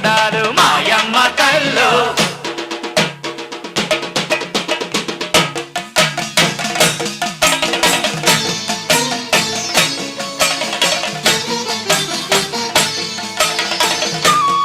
ఉండారు మాయమ్మ కల్లో